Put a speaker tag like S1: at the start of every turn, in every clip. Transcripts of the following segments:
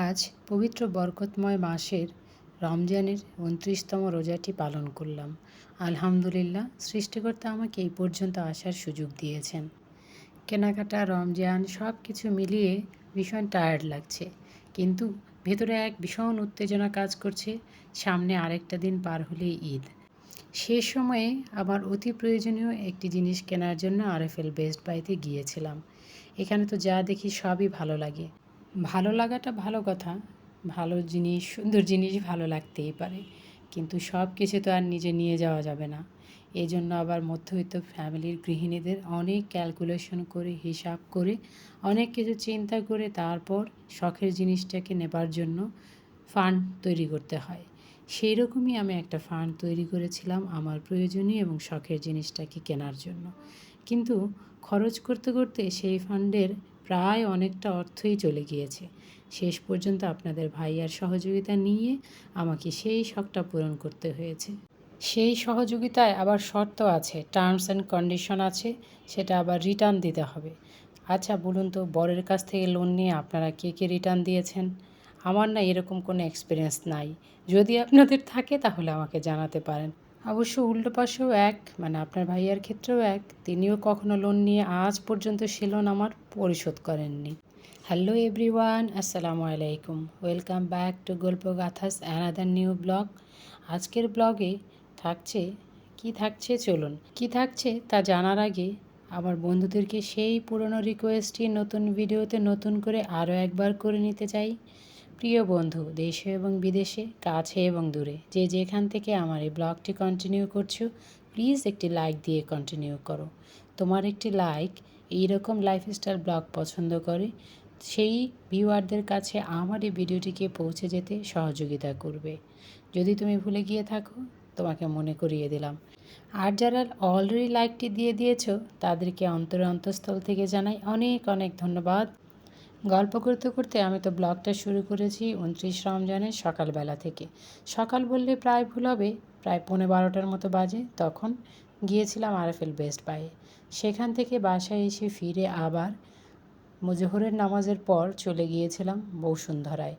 S1: আজ পবিত্র বরকতময় মাসের রমজানের উনত্রিশতম রোজাটি পালন করলাম। আলহামদুলিল্লাহ, সৃষ্টিকর্তা আমাকে এই পর্যন্ত আসার সুযোগ দিয়েছেন। কেনাকাটা, রমজান সব কিছু মিলিয়ে ভীষণ টায়ার্ড লাগছে। কিন্তু ভেতরে এক ভীষণ উত্তেজনা কাজ করছে, সামনে আরেকটা দিন পার হলেই ঈদ। সে সময়ে আমার অতি প্রয়োজনীয় একটি জিনিস কেনার জন্য আরএফএল বেস্ট বাইতে গিয়েছিলাম। এখানে তো যা দেখি সবই ভালো লাগে। ভালো লাগাটা ভালো কথা। ভালো জিনিস, সুন্দর জিনিস ভালো লাগতেই পারে। কিন্তু সব কিছু তো আর নিজে নিয়ে যাওয়া যাবে না। এই জন্য আবার মধ্যবিত্ত ফ্যামিলির গৃহিণীদের অনেক ক্যালকুলেশন করে, হিসাব করে, অনেক কিছু চিন্তা করে তারপর শখের জিনিসটাকে নেবার জন্য ফান্ড তৈরি করতে হয়। সেই রকমই আমি একটা ফান্ড তৈরি করেছিলাম আমার প্রয়োজনীয় এবং শখের জিনিসটাকে কেনার জন্য। কিন্তু খরচ করতে করতে সেই ফান্ডের প্রায় অনেকটা অর্থই চলে গিয়েছে। শেষ পর্যন্ত আপনাদের ভাইয়ার সহযোগিতা নিয়ে আমাকে সেই শখটা পূরণ করতে হয়েছে। সেই সহযোগিতায় আবার শর্ত আছে টার্মস অ্যান্ড কন্ডিশন আছে, সেটা আবার রিটার্ন দিতে হবে। আচ্ছা বলুন তো, বরের কাছ থেকে লোন নিয়ে আপনারা কে কে রিটার্ন দিয়েছেন? আমার না এরকম কোনো এক্সপিরিয়েন্স নাই। যদি আপনাদের থাকে, তাহলে আমাকে জানাতে পারেন। অবশ্য উল্টো পাশেও এক মানে আপনার ভাইয়ার ক্ষেত্রেও এক। তিনিও কখনো লোন নিয়ে আজ পর্যন্ত সে লোন আমার পরিশোধ করেননি। হ্যালো এভরিওয়ান আসসালামু আলাইকুম। ওয়েলকাম ব্যাক টু গল্প গাথাস অ্যানাদার নিউ ব্লগ আজকের ব্লগে থাকছে, কি থাকছে চলুন। কি থাকছে তা জানার আগে আমার বন্ধুদেরকে সেই পুরনো রিকোয়েস্টটি নতুন ভিডিওতে নতুন করে আরও একবার করে নিতে চাই। প্রিয় বন্ধু, দেশে এবং বিদেশে, কাছে এবং দূরে, যে যেখান থেকে আমার এই ব্লগটি কন্টিনিউ করছ প্লিজ একটি লাইক দিয়ে কন্টিনিউ করো। তোমার একটি লাইক এইরকম লাইফস্টাইল ব্লগ পছন্দ করে, সেই ভিউয়ারদের কাছে আমার এই ভিডিওটিকে পৌঁছে যেতে সহযোগিতা করবে। যদি তুমি ভুলে গিয়ে থাকো, তোমাকে মনে করিয়ে দিলাম। আর যারা অলরেডি লাইকটি দিয়ে দিয়েছ, তাদেরকে অন্তরে অন্তঃস্থল থেকে জানাই অনেক অনেক ধন্যবাদ। গল্প করতে করতে আমি তো ব্লগটা শুরু করেছি উনত্রিশ রমজানের সকালবেলা থেকে। সকাল বললে প্রায় ভুল হবে, প্রায় পৌনে বারোটার মতো বাজে। তখন গিয়েছিলাম আরএফএল বেস্ট বাইয়ে সেখান থেকে বাসায় এসে ফিরে আবার মুজোহরের নামাজের পর চলে গিয়েছিলাম বসুন্ধরায়।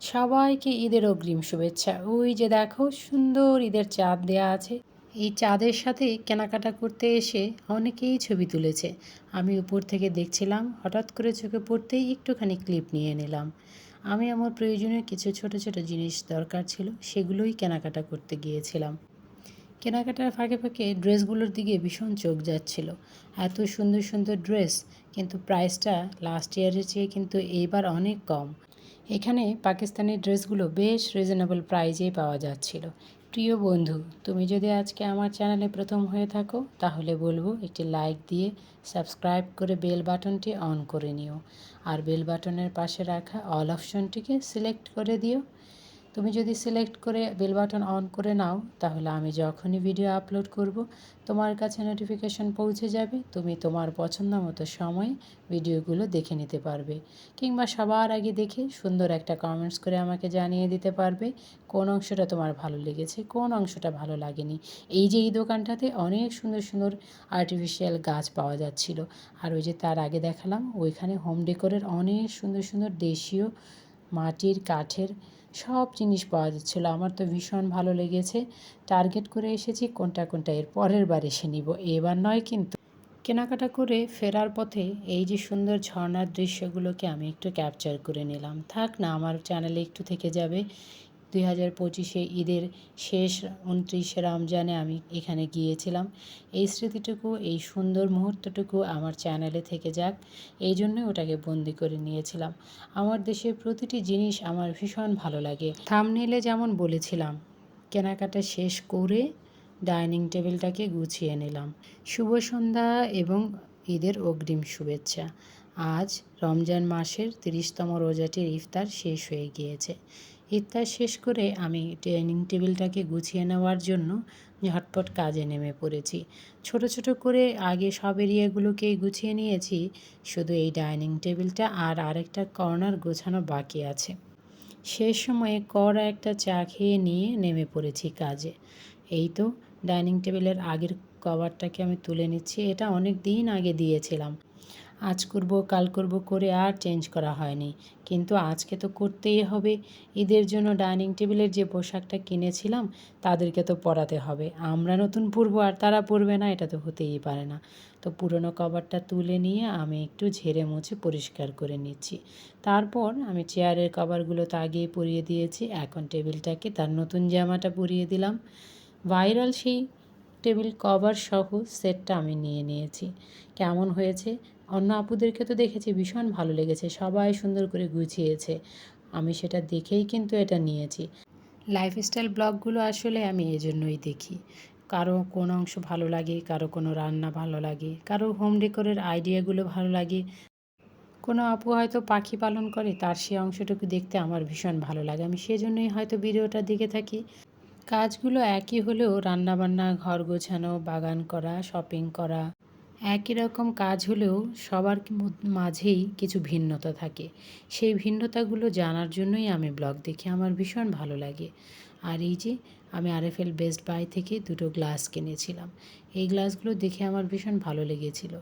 S1: সবাইকে ঈদের অগ্রিম শুভেচ্ছা। ওই যে দেখো, সুন্দর ঈদের চাঁদ দেয়া আছে। এই চাঁদের সাথে কেনাকাটা করতে এসে অনেকেই ছবি তুলেছে। আমি উপর থেকে দেখছিলাম, হঠাৎ করে চোখে পড়তেই একটুখানি ক্লিপ নিয়ে নিলাম। আমি আমার প্রয়োজনীয় কিছু ছোট ছোট জিনিস দরকার ছিল, সেগুলোই কেনাকাটা করতে গিয়েছিলাম। কেনাকাটার ফাঁকে ফাঁকে ড্রেসগুলোর দিকে ভীষণ চোখ যাচ্ছিল। এত সুন্দর সুন্দর ড্রেস, কিন্তু প্রাইসটা লাস্ট ইয়ারের চেয়ে কিন্তু এইবার অনেক কম। এখানে পাকিস্তানি ড্রেসগুলো বেশ রিজনেবল প্রাইজেই পাওয়া যাচ্ছিল। প্রিয় বন্ধু, তুমি যদি আজকে আমার চ্যানেলে প্রথম হয়ে থাকো, তাহলে বলব একটি লাইক দিয়ে সাবস্ক্রাইব করে বেল বাটনটি অন করে নিও। আর বেল বাটনের পাশে রাখা অল অপশনটিকে সিলেক্ট করে দিও। তুমি যদি সিলেক্ট করে বেল বাটন অন করে নাও, তাহলে আমি যখনই ভিডিও আপলোড করব, তোমার কাছে নোটিফিকেশন পৌঁছে যাবে, তুমি তোমার পছন্দ মতো সময়ে ভিডিওগুলো দেখে নিতে পারবে। কিংবা সবার আগে দেখে সুন্দর একটা কমেন্টস করে আমাকে জানিয়ে দিতে পারবে, কোন অংশটা তোমার ভালো লেগেছে, কোন অংশটা ভালো লাগেনি। এই যে এই দোকানটাতে অনেক সুন্দর সুন্দর আর্টিফিশিয়াল গাছ পাওয়া যাচ্ছিল। আর ওই যে তার আগে দেখালাম, ওইখানে হোম ডেকোরের অনেক সুন্দর সুন্দর দেশীয় মাটির, কাঠের সব জিনিস পাওয়া যাচ্ছিল। আমার তো ভীষণ ভালো লেগেছে। টার্গেট করে এসেছি কোনটা কোনটা, এর পরের বার এসে নিব। এবার নয় কিন্তু। কেনাকাটা করে ফেরার পথে এই যে সুন্দর ঝর্নার দৃশ্যগুলোকে আমি একটু ক্যাপচার করে নিলাম। থাক না, আমার চ্যানেলে একটু থেকে যাবে। দুই হাজার পঁচিশে ঈদের শেষ উনত্রিশে রমজানে আমি এখানে গিয়েছিলাম। এই স্মৃতিটুকু, এই সুন্দর মুহূর্তটুকু আমার চ্যানেলে থেকে যাক। এই জন্যই ওটাকে বন্দি করে নিয়েছিলাম। আমার দেশের প্রতিটি জিনিস আমার ভীষণ ভালো লাগে। থামনেলে যেমন বলেছিলাম, কেনাকাটা শেষ করে ডাইনিং টেবিলটাকে গুছিয়ে নিলাম। শুভ সন্ধ্যা এবং ঈদের অগ্রিম শুভেচ্ছা। আজ রমজান মাসের তিরিশতম রোজাটির ইফতার শেষ হয়ে গিয়েছে। ইফতার শেষ করে আমি ডাইনিং টেবিলটাকে গুছিয়ে নেওয়ার জন্য ঝটপট কাজে নেমে পড়েছি। ছোট ছোট করে আগে সব এরিয়াগুলোকেই গুছিয়ে নিয়েছি, শুধু এই ডাইনিং টেবিলটা আর আরেকটা কর্নার গোছানো বাকি আছে। শেষ সময়ে কড়া একটা চা খেয়ে নিয়ে নেমে পড়েছি কাজে। এই তো, ডাইনিং টেবিলের আগের কভারটাকে আমি তুলে নিচ্ছি, এটা অনেক দিন আগে দিয়েছিলাম। আজ করব, কাল করব করে আর চেঞ্জ করা হয়নি। কিন্তু আজকে তো করতেই হবে। ঈদের জন্য ডাইনিং টেবিলের যে পোশাকটা কিনেছিলাম, তাদেরকে তো পরাতে হবে। আমরা নতুন পরবো আর তারা পরবে না, এটা তো হতেই পারে না। তো পুরনো কভারটা তুলে নিয়ে আমি একটু ঝেড়ে মুছে পরিষ্কার করে নিচ্ছি। তারপর আমি চেয়ারের কভারগুলো তো আগেই পরিয়ে দিয়েছি। এখন টেবিলটাকে তার নতুন জামাটা পরিয়ে দিলাম। ভাইরাল সেই টেবিল কভার সহ সেটটা আমি নিয়ে নিয়েছি। কেমন হয়েছে? অন্য আপুদেরকে তো দেখেছি ভীষণ ভালো লেগেছে, সবাই সুন্দর করে গুছিয়েছে। আমি সেটা দেখেই কিন্তু এটা নিয়েছি। লাইফস্টাইল ব্লগগুলো আসলে আমি এজন্যই দেখি। কারও কোন অংশ ভালো লাগে, কারও কোনো রান্না ভালো লাগে, কারও হোম ডেকোরের আইডিয়াগুলো ভালো লাগে। কোনো আপু হয়তো পাখি পালন করে, তার সে অংশটুকু দেখতে আমার ভীষণ ভালো লাগে। আমি সেজন্যই হয়তো ভিডিওটা দেখে থাকি। কাজগুলো একই হলেও রান্নাবান্না, ঘর গোছানো, বাগান করা শপিং করা একই রকম কাজ হলেও সবার মাঝেই কিছু ভিন্নতা থাকে। সেই ভিন্নতাগুলো জানার জন্যই আমি ব্লগ দেখি। আমার ভীষণ ভালো লাগে। আর এই যে আমি আরএফএল বেস্ট বাই থেকে দুটো গ্লাস কিনেছিলাম। এই গ্লাসগুলো দেখে আমার ভীষণ ভালো লেগেছিল।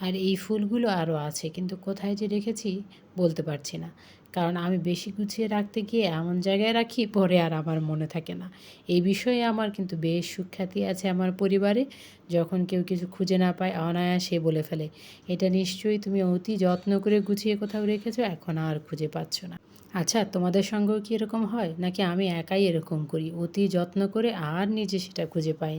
S1: আর এই ফুলগুলো আরও আছে, কিন্তু কোথায় যে রেখেছি বলতে পারছি না। কারণ আমি বেশি গুছিয়ে রাখতে গিয়ে এমন জায়গায় রাখি পরে আর আমার মনে থাকে না। এই বিষয়ে আমার কিন্তু বেশ সুখ্যাতি আছে আমার পরিবারে। যখন কেউ কিছু খুঁজে না পায়, অনায়াসে বলে ফেলে। এটা নিশ্চয়ই তুমি অতি যত্ন করে গুছিয়ে কোথাও রেখেছো, এখন আর খুঁজে পাচ্ছ না। আচ্ছা তোমাদের সঙ্গেও কি এরকম হয়? নাকি আমি একাই এরকম করি? অতি যত্ন করে আর নিজে সেটা খুঁজে পাই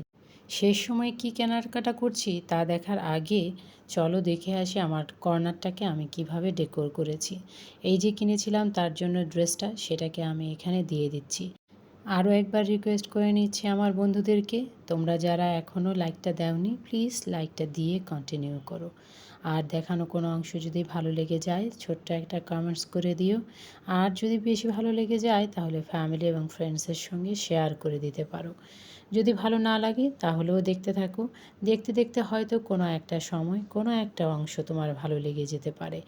S1: শেষ সময় কি কেনাকাটা করছি তা দেখার আগে চলো দেখে আসি আমার কর্নারটাকে আমি কীভাবে ডেকোর করেছি। এই যে কিনেছিলাম তার জন্য ড্রেসটা সেটাকে আমি এখানে দিয়ে দিচ্ছি। আরও একবার রিকোয়েস্ট করে নিচ্ছি আমার বন্ধুদেরকে। তোমরা যারা এখনও লাইকটা দাওনি প্লিজ লাইকটা দিয়ে কন্টিনিউ করো। আর দেখানো কোনো অংশ যদি ভালো লেগে যায়, ছোট্ট একটা কমেন্টস করে দিও। আর যদি বেশি ভালো লেগে যায়, তাহলে ফ্যামিলি এবং ফ্রেন্ডসের সঙ্গে শেয়ার করে দিতে পারো। যদি ভালো না লাগে, তাহলেও দেখতে থাকো। দেখতে দেখতে হয়তো কোনো একটা সময়, কোনো একটা অংশ তোমার ভালো লেগে যেতে পারে।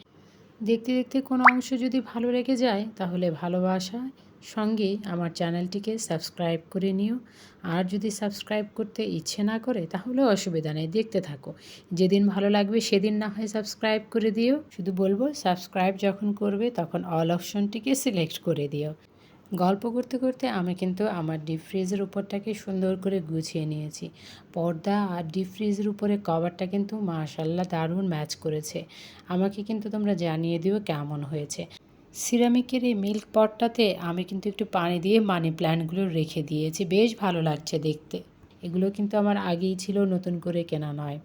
S1: দেখতে দেখতে কোনো অংশ যদি ভালো লেগে যায়, তাহলে ভালোবাসা সঙ্গে আমার চ্যানেলটিকে সাবস্ক্রাইব করে নিও। আর যদি সাবস্ক্রাইব করতে ইচ্ছে না করে তাহলে অসুবিধা নেই, দেখতে থাকো। যেদিন ভালো লাগবে, সেদিন না হয় সাবস্ক্রাইব করে দিও। শুধু বলব, সাবস্ক্রাইব যখন করবে, তখন অল অপশনটিকে সিলেক্ট করে দিও। গল্প করতে করতে আমি কিন্তু আমার ডিপ ফ্রিজের উপরটাকে সুন্দর করে গুছিয়ে নিয়েছি। পর্দা আর ডিপ ফ্রিজের উপরে কভারটা কিন্তু মাশাল্লাহ দারুণ ম্যাচ করেছে। আমাকে কিন্তু তোমরা জানিয়ে দিও কেমন হয়েছে। সিরামিকের এই মিল্ক পটটাতে আমি কিন্তু একটু পানি দিয়ে মানি প্ল্যান্টগুলো রেখে দিয়েছি। বেশ ভালো লাগছে দেখতে। এগুলো কিন্তু আমার আগেই ছিল নতুন করে কেনা নয়।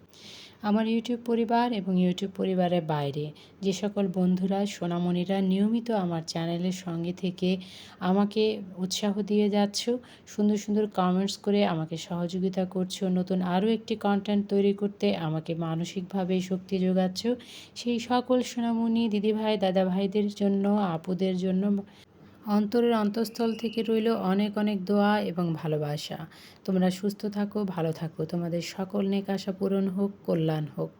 S1: আমার ইউটিউব পরিবার এবং ইউটিউব পরিবারের বাইরে। যে সকল বন্ধুরা, সোনামণিরা নিয়মিত আমার চ্যানেলের সঙ্গে থেকে আমাকে উৎসাহ দিয়ে যাচ্ছ, সুন্দর সুন্দর কমেন্টস করে আমাকে সহযোগিতা করছ, নতুন আরও একটি কন্টেন্ট তৈরি করতে আমাকে মানসিকভাবে শক্তি যোগাচ্ছ, সেই সকল সোনামণি, দিদিভাই, দাদাভাইদের জন্য, আপুদের জন্য অন্তরের অন্তঃস্থল থেকে রইল অনেক অনেক দোয়া এবং ভালোবাসা। তোমরা সুস্থ থাকো, ভালো থাকো। তোমাদের সকল নেক আশা পূরণ হোক, কল্যাণ হোক।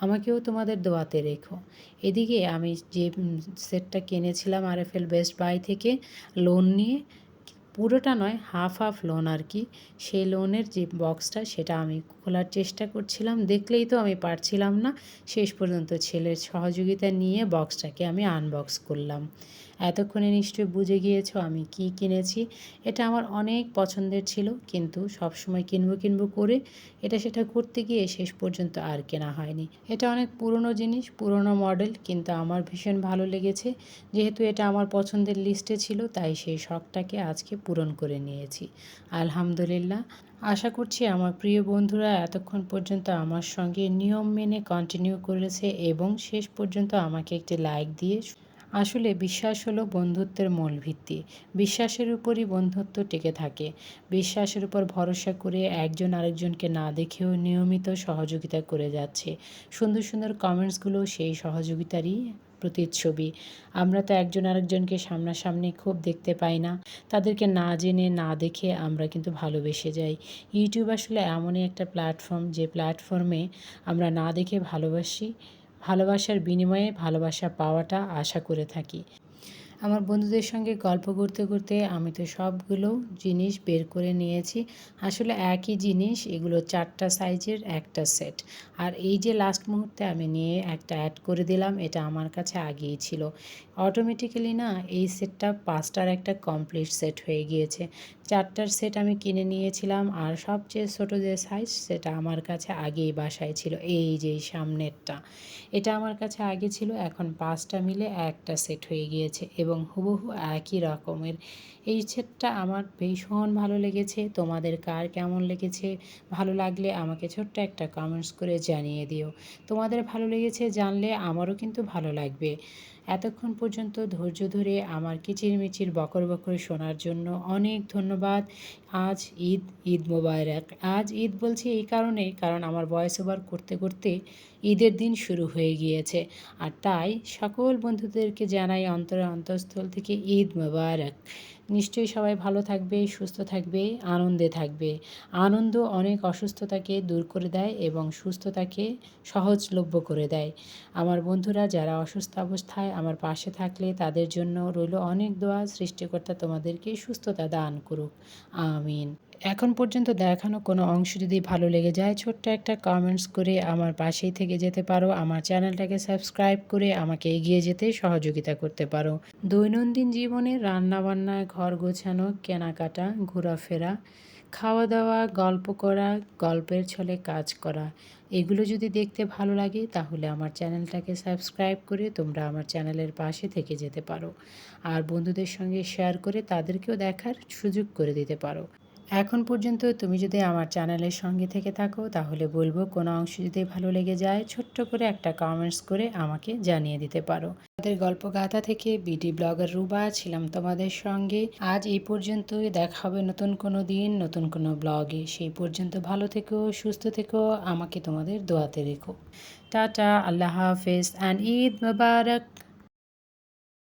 S1: আমাকেও তোমাদের দোয়াতে রেখো। এদিকে আমি যে সেটটা কিনেছিলাম R F L Best Buy থেকে, লোন নিয়ে, পুরোটা নয়, হাফ হাফ লোন আর কি, সেই লোনের যে বক্সটা সেটা আমি খোলার চেষ্টা করছিলাম। দেখলেই তো আমি পারছিলাম না। শেষ পর্যন্ত ছেলের সহযোগিতা নিয়ে বক্সটাকে আমি আনবক্স করলাম। এতক্ষণে নিশ্চয়ই বুঝে গিয়েছ আমি কি কিনেছি। এটা আমার অনেক পছন্দের ছিল, কিন্তু সব সময় কিনবো কিনবো করে এটা সেটা করতে গিয়ে শেষ পর্যন্ত আর কেনা হয়নি। এটা অনেক পুরনো জিনিস, পুরনো মডেল, কিন্তু আমার ভীষণ ভালো লেগেছে। যেহেতু এটা আমার পছন্দের লিস্টে ছিল, তাই সেই শখটাকে আজকে পূরণ করে নিয়েছি। আলহামদুলিল্লাহ। আশা করছি আমার প্রিয় বন্ধুরা এতক্ষণ পর্যন্ত আমার সঙ্গে নিয়ম মেনে কন্টিনিউ করেছে এবং শেষ পর্যন্ত আমাকে একটি লাইক দিয়ে আসলে বিশ্বাস হলো বন্ধুত্বের মূল ভিত্তি। বিশ্বাসের উপরই বন্ধুত্ব টিকে থাকে। বিশ্বাসের উপর ভরসা করে একজন আরেকজনকে না দেখেও নিয়মিত সহযোগিতা করে যাচ্ছে। সুন্দর সুন্দর কমেন্টসগুলো সেই সহযোগিতারই প্রতিচ্ছবি। আমরা তো একজন আরেকজনকে সামনাসামনি খুব দেখতে পাই না। তাদেরকে না জেনে, না দেখে আমরা কিন্তু ভালোবেসে যাই। ইউটিউব আসলে এমনই একটা প্ল্যাটফর্ম যে প্ল্যাটফর্মে আমরা না দেখে ভালোবাসি। ভালোবাসার বিনিময়ে ভালোবাসা পাওয়াটা আশা করে থাকি। আমার বন্ধুদের সঙ্গে গল্প করতে করতে আমি তো সবগুলো জিনিস বের করে নিয়েছি। আসলে একই জিনিস, এগুলো চারটা সাইজের, একটা সেট। আর এই যে লাস্ট মুহূর্তে আমি নিয়ে একটা অ্যাড করে দিলাম, এটা আমার কাছে আগেই ছিল। অটোমেটিক্যালি না, এই সেটটা পাঁচটার একটা কমপ্লিট সেট হয়ে গিয়েছে। চারটার সেট আমি কিনে নিয়েছিলাম, আর সবচেয়ে ছোটো যে সাইজ সেটা আমার কাছে আগেই বাসায় ছিল, এই যে সামনেরটা। এটা আমার কাছে আগে ছিল, এখন পাঁচটা মিলে একটা সেট হয়ে গিয়েছে। এবং হুবহু একই রকমের। এই সেটটা আমার ভীষণ ভালো লেগেছে। তোমাদের কার কেমন লেগেছে? ভালো লাগলে আমাকে ছোট্ট একটা কমেন্টস করে জানিয়ে দিও। তোমাদের ভালো লেগেছে জানলে আমারও কিন্তু ভালো লাগবে। এতক্ষণ পর্যন্ত ধৈর্য ধরে আমার কিচিরমিচির বকর বকর শোনার জন্য অনেক ধন্যবাদ। আজ ঈদ ঈদ মোবারক। আজ ঈদ বলছি এই কারণে, কারণ আমার ভয়েস ওভার করতে করতে ঈদের দিন শুরু হয়ে গিয়েছে। আর তাই সকল বন্ধুদেরকে জানাই অন্তরে অন্তঃস্থল থেকে ঈদ মোবারক। নিশ্চয়ই সবাই ভালো থাকবে, সুস্থ থাকবে, আনন্দে থাকবে। আনন্দ অনেক অসুস্থতাকে দূর করে দেয় এবং সুস্থতাকে সহজলভ্য করে দেয়। আমার বন্ধুরা, যারা অসুস্থ অবস্থায় আমার পাশে থাকলে তাদের জন্য রইল অনেক দোয়া সৃষ্টিকর্তা তোমাদেরকে সুস্থতা দান করুক। আমিন। এখন পর্যন্ত দেখানো কোনো অংশ যদি ভালো লেগে যায়, ছোট্ট একটা কমেন্টস করে আমার পাশেই থেকে যেতে পারো। আমার চ্যানেলটাকে সাবস্ক্রাইব করে আমাকে এগিয়ে যেতে সহযোগিতা করতে পারো। দৈনন্দিন জীবনে রান্নাবান্না, ঘর গোছানো, কেনাকাটা, ঘোরাফেরা খাওয়া দাওয়া গল্প করা, গল্পের ছলে কাজ করা, এগুলো যদি দেখতে ভালো লাগে তাহলে আমার চ্যানেলটাকে সাবস্ক্রাইব করে তোমরা আমার চ্যানেলের পাশে থেকে যেতে পারো। আর বন্ধুদের সঙ্গে শেয়ার করে তাদেরকেও দেখার সুযোগ করে দিতে পারো। এখন পর্যন্ত তুমি যদি আমার চ্যানেলের সঙ্গে থেকে থাকো, তাহলে বলব কোনো অংশ যদি ভালো লেগে যায়, ছোট্ট করে একটা কমেন্টস করে আমাকে জানিয়ে দিতে পারো। আমাদের গল্প গাথা থেকে বিডি ব্লগার রুবা ছিলাম তোমাদের সঙ্গে। আজ এই পর্যন্তই, দেখা হবে নতুন কোনো দিন, নতুন কোনো ব্লগে সেই পর্যন্ত ভালো থেকো, সুস্থ থেকো, আমাকে তোমাদের দোয়াতে রেখো। টাটা, আল্লাহ হাফেজ অ্যান্ড ঈদ মোবারক।